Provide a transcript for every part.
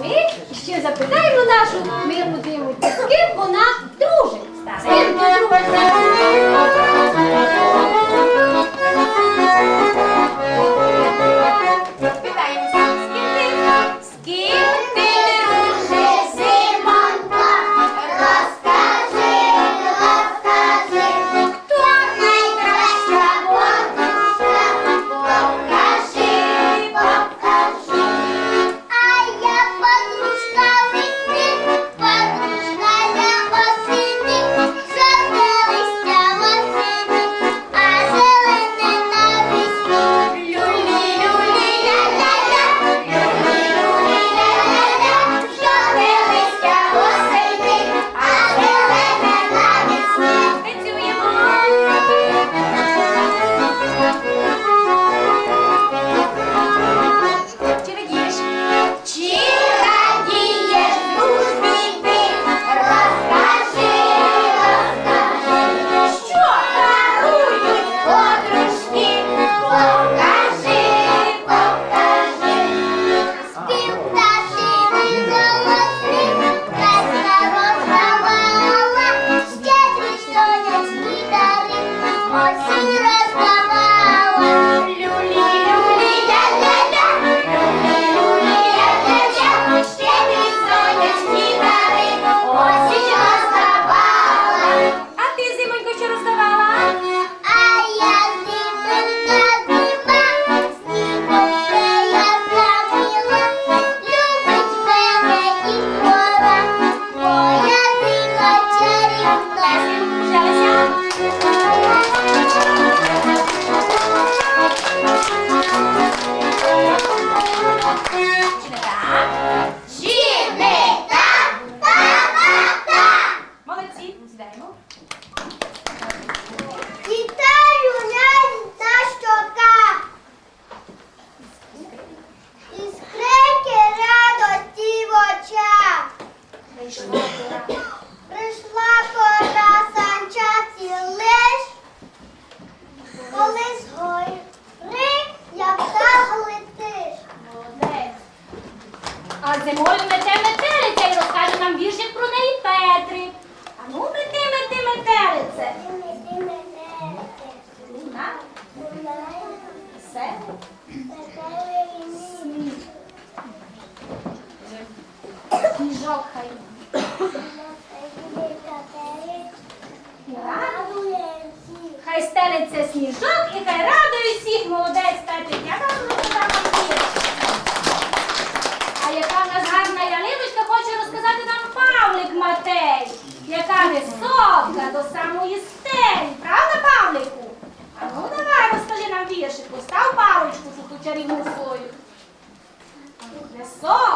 Ми ще запитаємо нашу милу диву, з ким вона дружить. З ким ти дружить? querem um apoio. Não é só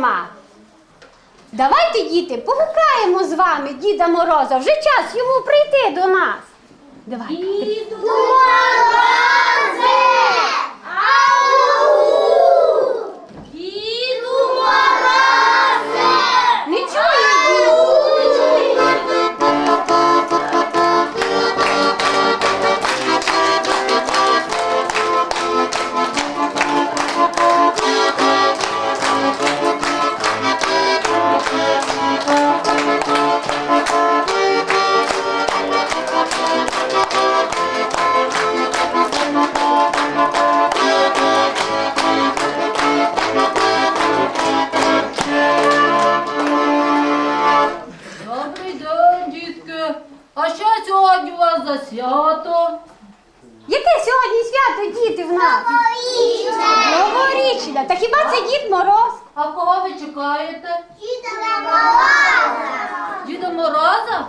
нема. Давайте, діти, погукаємо з вами Діда Мороза. Вже час йому прийти до нас. Давайте. Діду! Ви? Діда Мороза! Діда Мороза?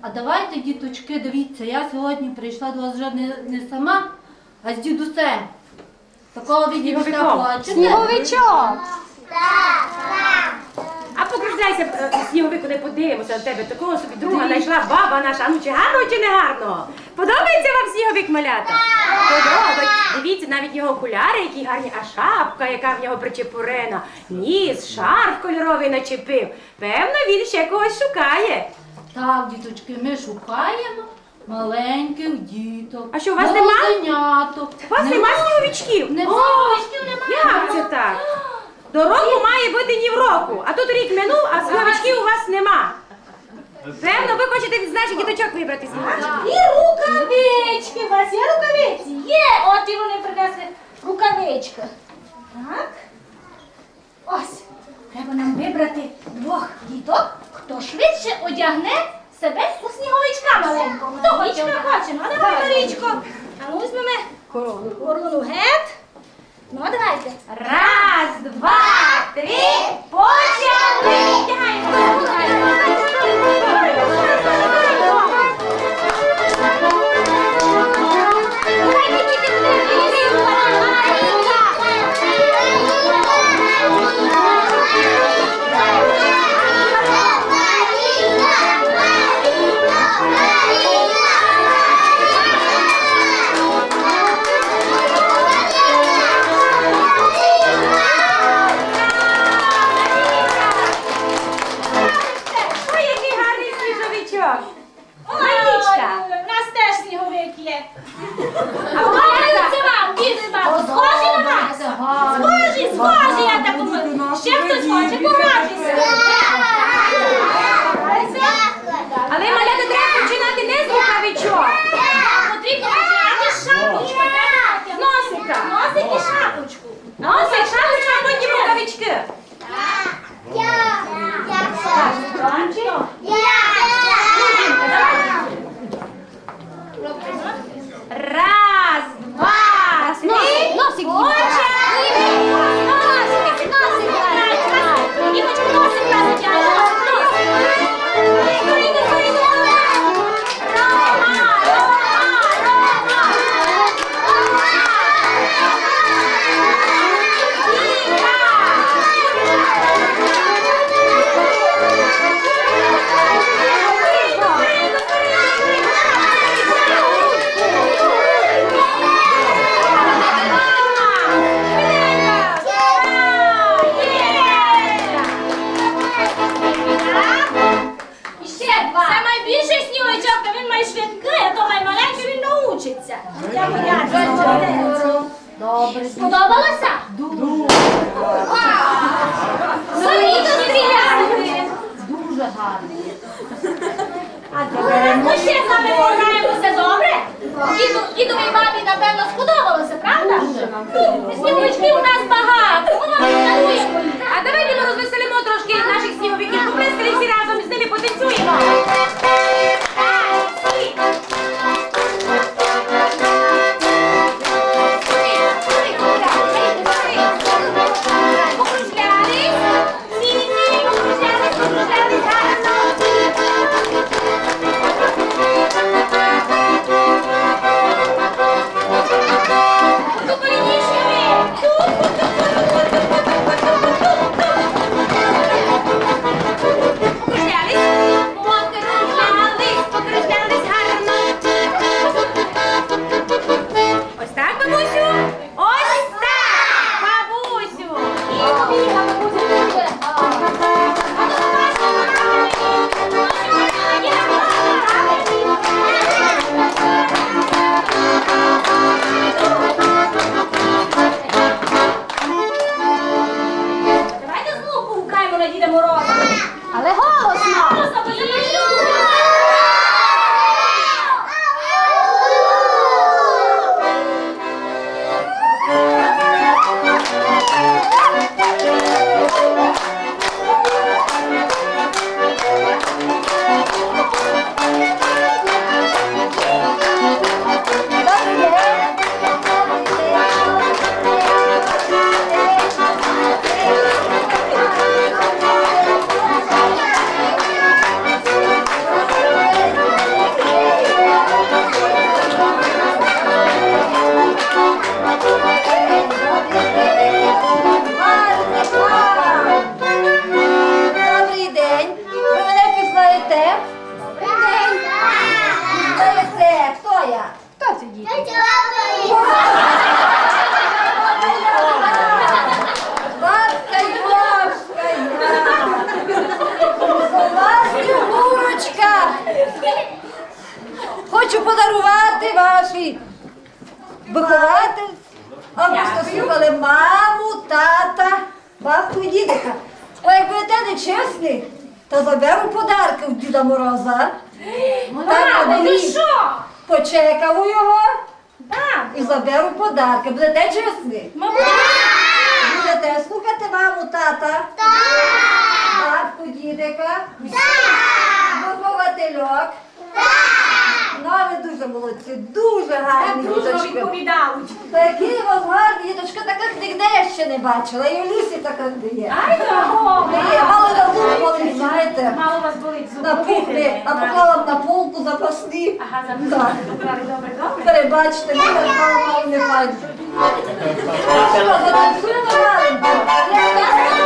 А давайте, діточки, дивіться, я сьогодні прийшла до вас вже не, не сама, а з дідусем. Такого ви дідуся хочете? Сніговичок. Так, так. А покружляйся, е, не подивимося на тебе. Такого собі друга знайшла баба наша. А ну чи гарно, чи не гарно? Подобається вам сніговик малята? Подобається. Дивіться, навіть його окуляри, які гарні, а шапка, яка в нього причепурена. Ніс, шарф кольоровий начепив. Певно, він ще когось шукає. Так, діточки, ми шукаємо маленьких діток. А що, у вас нема? Молоденяток. У вас нема сніговичків? Не О, немає. Як це так? До року має бути ні в року, а тут рік минув, а сніговичків у вас нема. Певно, ви хочете від наших діточок вибрати сніговички? І рукавички. У вас є рукавиці? Є. От і вони принесли рукавички. Так. Ось. Треба нам вибрати двох діток, хто швидше одягне себе у сніговичка маленького. Хто хоче? хочемо. А давай, Марічко. А ну візьмемо корону. Корону гет. Ну, давайте. Раз, два, три, почали! Вдягаємо. Є. А? Схожі на вас? Схожі, схожі, я так думаю. Ще хтось хоче погратися? А ви слухали маму, тата, бабку і дідика. А як будете нечесні, то заберу подарки у Діда Мороза. Так, Мама, ти що? Почекав у його Так. і заберу подарки. Будете чесні? Мама, Будете слухати маму, тата? Бабку, дідика? Виховательок? Ну, дуже молодці, дуже гарні дружно діточки. відповідають. Такі у вас гарні діточки, таких ніде я ще не бачила. І в лісі таких не є. Ай, дорого. Не є, мало на полку, знаєте. Мало вас болить зуби. На а поклала б на полку запасні. Ага, записали. Добре, добре, добре. Перебачте, мені так мало не файно. Що, затанцюємо маленько? Давайте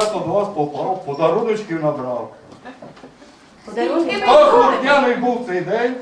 свято до вас попав, подаруночків набрав. Хто слухняний був цей день,